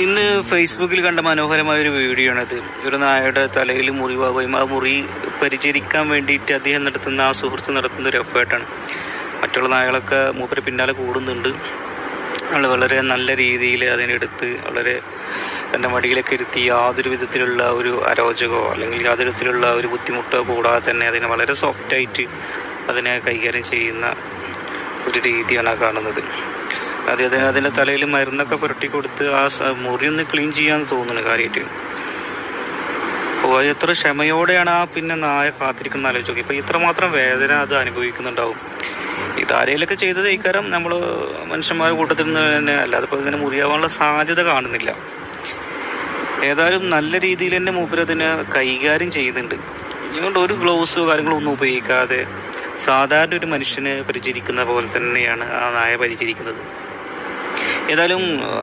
ഇന്ന് ഫേസ്ബുക്കിൽ കണ്ട മനോഹരമായ ഒരു വീഡിയോ ആണത് ഒരു നായയുടെ തലയിൽ മുറിവാകുകയും ആ മുറി പരിചരിക്കാൻ വേണ്ടിയിട്ട് അദ്ദേഹം നടത്തുന്ന ആ സുഹൃത്ത് നടത്തുന്ന ഒരു എഫേർട്ടാണ് മറ്റുള്ള നായകളൊക്കെ മൂപ്പര് പിന്നാലെ കൂടുന്നുണ്ട്. ആൾ വളരെ നല്ല രീതിയിൽ അതിനെടുത്ത് വളരെ തന്റെ മടിയിലൊക്കെ ഇരുത്തി യാതൊരു വിധത്തിലുള്ള ഒരു അരോചകമോ അല്ലെങ്കിൽ യാതൊരു വിധത്തിലുള്ള ഒരു ബുദ്ധിമുട്ടോ കൂടാതെ തന്നെ അതിനെ വളരെ സോഫ്റ്റായിട്ട് അതിനെ കൈകാര്യം ചെയ്യുന്ന ഒരു രീതിയാണ് കാണുന്നത്. അദ്ദേഹത്തിന് അതിന്റെ തലയിൽ മരുന്നൊക്കെ പുരട്ടി കൊടുത്ത് ആ മുറി ഒന്ന് ക്ലീൻ ചെയ്യാന്ന് തോന്നുന്നു കാര്യമായിട്ട്. അപ്പോൾ എത്ര ക്ഷമയോടെയാണ് ആ പിന്നെ നായ കാത്തിരിക്കുന്ന ആലോചിച്ച് നോക്കി. ഇപ്പം ഇത്രമാത്രം വേദന അത് അനുഭവിക്കുന്നുണ്ടാവും. ഇതാരെയിലൊക്കെ ചെയ്തത് ഇക്കാരം നമ്മൾ മനുഷ്യന്മാരുടെ കൂട്ടത്തിൽ നിന്ന് തന്നെ അല്ലാതെ ഇപ്പോൾ ഇങ്ങനെ മുറിയാവാനുള്ള സാധ്യത കാണുന്നില്ല. ഏതായാലും നല്ല രീതിയിൽ തന്നെ മൂപ്പര് അതിനെ കൈകാര്യം ചെയ്യുന്നുണ്ട്. ഇതുകൊണ്ട് ഒരു ഗ്ലൗസോ കാര്യങ്ങളോ ഒന്നും ഉപയോഗിക്കാതെ സാധാരണ ഒരു മനുഷ്യനെ പരിചരിക്കുന്ന പോലെ തന്നെയാണ് ആ നായ പരിചരിക്കുന്നത്. ഏതായാലും